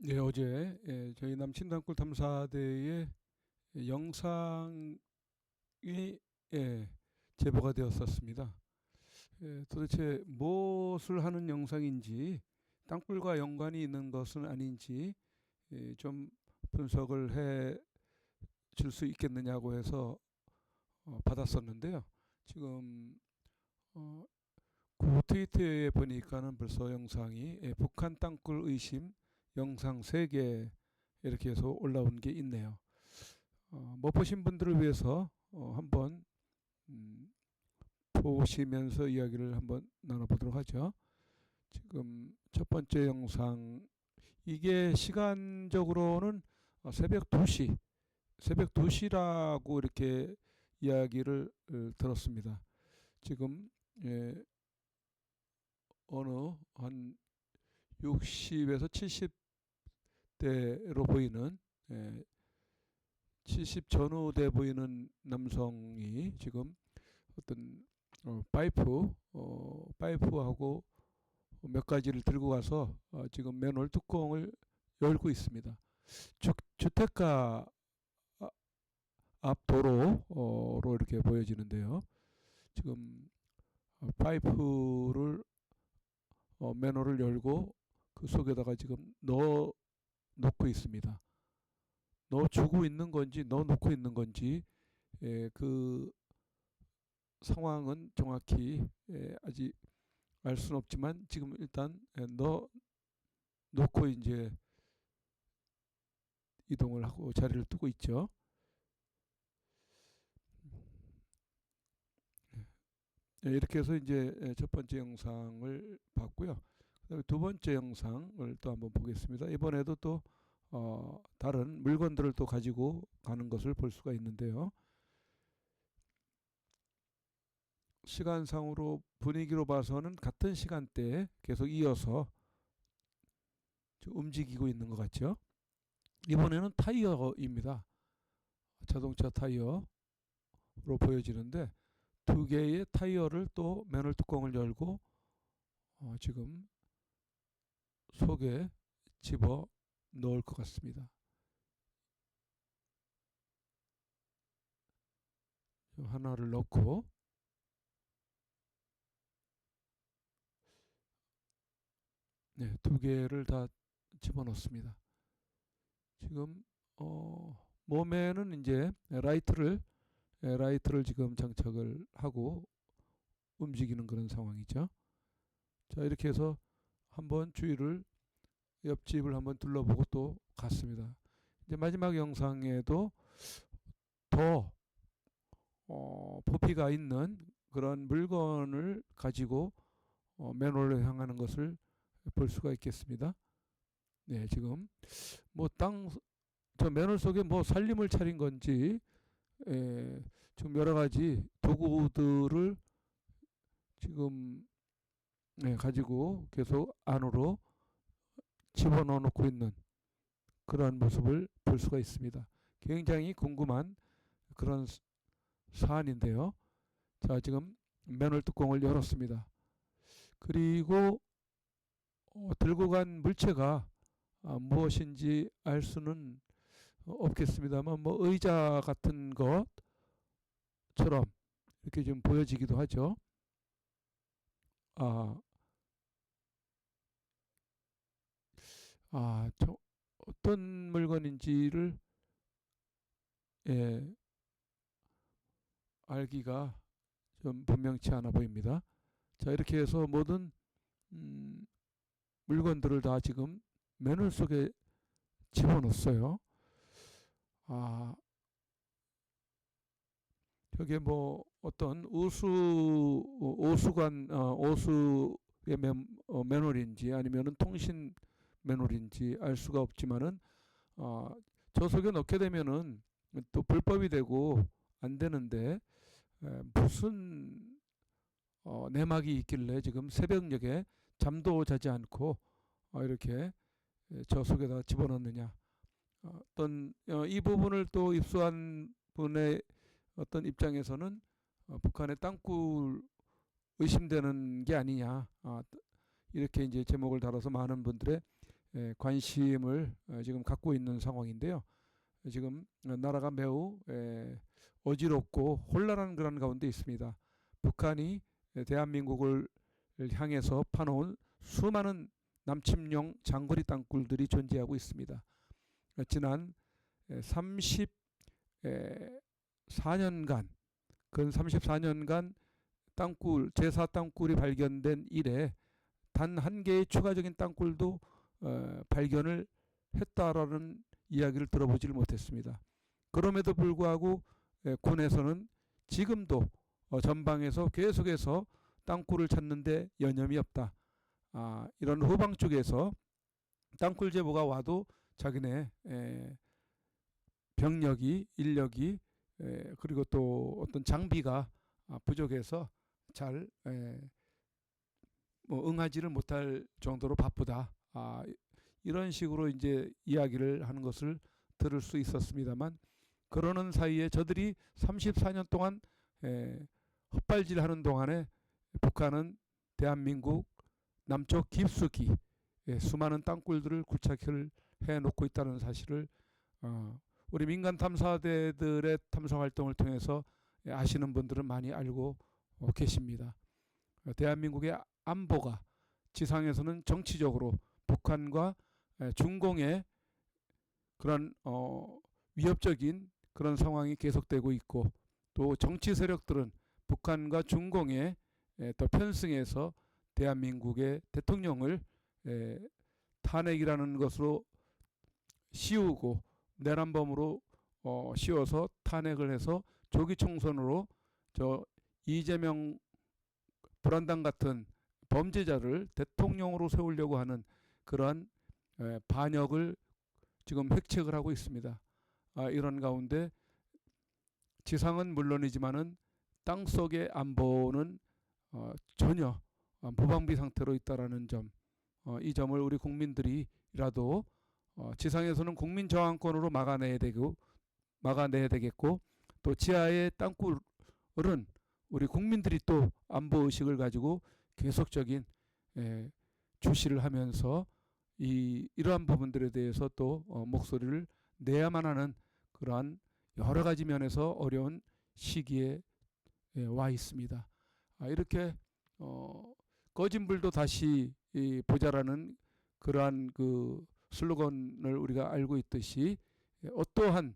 네, 어제 예, 저희 남친 단골 탐사대의 영상이 예, 제보가 되었었습니다. 예, 도대체 무엇을 하는 영상인지 땅굴과 연관이 있는 것은 아닌지 예, 좀 분석을 해 줄 수 있겠느냐고 해서 어, 받았었는데요. 지금 어, 그 트위터에 보니까는 벌써 영상이 예, 북한 땅굴 의심 영상 3개 이렇게 해서 올라온 게 있네요. 어, 못 보신 분들을 위해서 어, 한번 음, 보시면서 이야기를 한번 나눠보도록 하죠. 지금 첫 번째 영상 이게 시간적으로는 어, 새벽 2시 새벽 2시라고 이렇게 이야기를 어, 들었습니다. 지금 예, 어느 한 60에서 70 대로 보이는 예, 70 전후 돼 보이는 남성이 지금 어떤 어, 파이프 어, 파이프하고 몇 가지를 들고 가서 어, 지금 맨홀 뚜껑을 열고 있습니다. 주, 주택가 아- 앞 도로로 이렇게 보여지는데요. 지금 어, 파이프를 어, 맨홀을 열고 그 속에다가 지금 넣어 놓고 있습니다. 넣어 주고 있는 건지 넣어 놓고 있는 건지 예, 그 상황은 정확히 예, 아직 알 수는 없지만 지금 일단 예, 넣어 놓고 이제 이동을 하고 자리를 두고 있죠. 예, 이렇게 해서 이제 예, 첫 번째 영상을 봤고요. 두 번째 영상을 또 한번 보겠습니다. 이번에도 또 어, 다른 물건들을 또 가지고 가는 것을 볼 수가 있는데요. 시간상으로 분위기로 봐서는 같은 시간대에 계속 이어서 좀 움직이고 있는 것 같죠. 이번에는 타이어입니다. 자동차 타이어로 보여지는데 두 개의 타이어를 또 맨홀 뚜껑을 열고 어, 지금 속에 집어 넣을 것 같습니다. 하나를 넣고 네, 두 개를 다 집어넣습니다. 지금 어, 몸에는 이제 라이트를 예, 라이트를 지금 장착을 하고 움직이는 그런 상황이죠. 자, 이렇게 해서 한번 주위를 옆집을 한번 둘러보고 또 갔습니다. 이제 마지막 영상에도 더 어, 부피가 있는 그런 물건을 가지고 어, 맨홀로 향하는 것을 볼 수가 있겠습니다. 네, 지금 뭐 땅 저 맨홀 속에 뭐 살림을 차린 건지 에, 지금 여러 가지 도구들을 지금 네, 가지고 계속 안으로 집어넣어 놓고 있는 그러한 모습을 볼 수가 있습니다. 굉장히 궁금한 그런 스- 사안인데요. 자, 지금 맨홀 뚜껑을 열었습니다. 그리고 어, 들고 간 물체가 아, 무엇인지 알 수는 없겠습니다만 뭐 의자 같은 것처럼 이렇게 좀 보여지기도 하죠. 아, 아, 저 어떤 물건인지를 예, 알기가 좀 분명치 않아 보입니다. 자, 이렇게 해서 모든 음, 물건들을 다 지금 맨홀 속에 집어넣었어요. 아, 저게 뭐 어떤 우수 오수관 어, 오수의 맨, 어, 맨홀인지 아니면은 통신 맨홀인지 알 수가 없지만은 어, 저 속에 넣게 되면은 또 불법이 되고 안 되는데 에, 무슨 어, 내막이 있길래 지금 새벽녘에 잠도 자지 않고 어, 이렇게 에, 저 속에다 집어넣느냐. 어, 어떤 어, 이 부분을 또 입수한 분의 어떤 입장에서는 어, 북한의 땅굴 의심되는 게 아니냐. 아, 이렇게 이제 제목을 달아서 많은 분들의 에, 관심을 어, 지금 갖고 있는 상황인데요. 지금 어, 나라가 매우 에, 어지럽고 혼란한 그런 가운데 있습니다. 북한이 에, 대한민국을 향해서 파놓은 수많은 남침용 장거리 땅굴들이 존재하고 있습니다. 어, 지난 34년간 근 34년간 땅굴 제사 땅굴이 발견된 이래 단 한 개의 추가적인 땅굴도 어, 발견을 했다라는 이야기를 들어보지를 못했습니다. 그럼에도 불구하고 에, 군에서는 지금도 어, 전방에서 계속해서 땅굴을 찾는데 여념이 없다. 아, 이런 후방 쪽에서 땅굴 제보가 와도 자기네 에, 병력이 인력이 에, 그리고 또 어떤 장비가 아, 부족해서 잘 에, 뭐 응하지를 못할 정도로 바쁘다. 아, 이런 식으로 이제 이야기를 하는 것을 들을 수 있었습니다만 그러는 사이에 저들이 34년 동안 에, 헛발질하는 동안에 북한은 대한민국 남쪽 깊숙이 예, 수많은 땅굴들을 굴착을 해 놓고 있다는 사실을 어, 우리 민간 탐사대들의 탐사 활동을 통해서 예, 아시는 분들은 많이 알고 어, 계십니다. 어, 대한민국의 안보가 지상에서는 정치적으로 북한과 에, 중공의 그런 어, 위협적인 그런 상황이 계속되고 있고 또 정치 세력들은 북한과 중공의 에, 또 편승해서 대한민국의 대통령을 에, 탄핵이라는 것으로 씌우고 내란범으로 어, 씌워서 탄핵을 해서 조기 총선으로 저 이재명 불안당 같은 범죄자를 대통령으로 세우려고 하는 그러한 에, 반역을 지금 획책을 하고 있습니다. 아, 이런 가운데 지상은 물론이지만은 땅 속의 안보는 어, 전혀 어, 무방비 상태로 있다라는 점, 어, 이 점을 우리 국민들이라도 어, 지상에서는 국민 저항권으로 막아내야 되고 막아내야 되겠고 또 지하의 땅굴은 우리 국민들이 또 안보 의식을 가지고 계속적인 에, 주시를 하면서 이 이러한 부분들에 대해서 또 어, 목소리를 내야만 하는 그러한 여러 가지 면에서 어려운 시기에 예, 와 있습니다. 아, 이렇게 어, 꺼진 불도 다시 이, 보자라는 그러한 그 슬로건을 우리가 알고 있듯이 예, 어떠한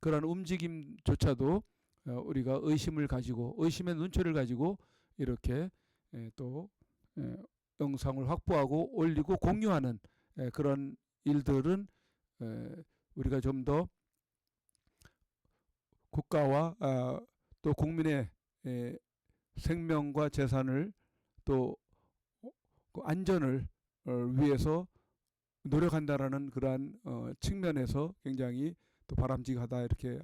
그러한 움직임조차도 어, 우리가 의심을 가지고 의심의 눈초리를 가지고 이렇게 예, 또 예, 영상을 확보하고 올리고 공유하는 예, 그런 일들은 에, 우리가 좀 더 국가와 아, 또 국민의 에, 생명과 재산을 또 어, 그 안전을 어, 위해서 노력한다라는 그러한 어, 측면에서 굉장히 또 바람직하다 이렇게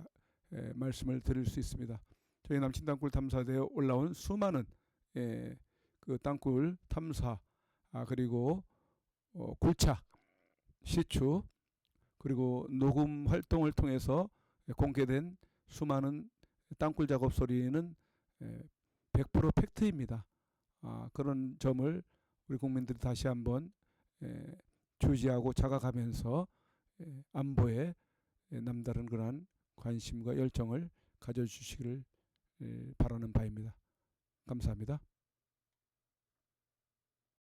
에, 말씀을 드릴 수 있습니다. 저희 남친 땅굴 탐사대에 올라온 수많은 에, 그 땅굴 탐사 아, 그리고 어, 굴착, 시추 그리고 녹음 활동을 통해서 공개된 수많은 땅굴 작업 소리는 100% 팩트입니다. 아, 그런 점을 우리 국민들이 다시 한번 에, 주지하고 자각하면서 에, 안보에 에, 남다른 그러한 관심과 열정을 가져주시기를 에, 바라는 바입니다. 감사합니다.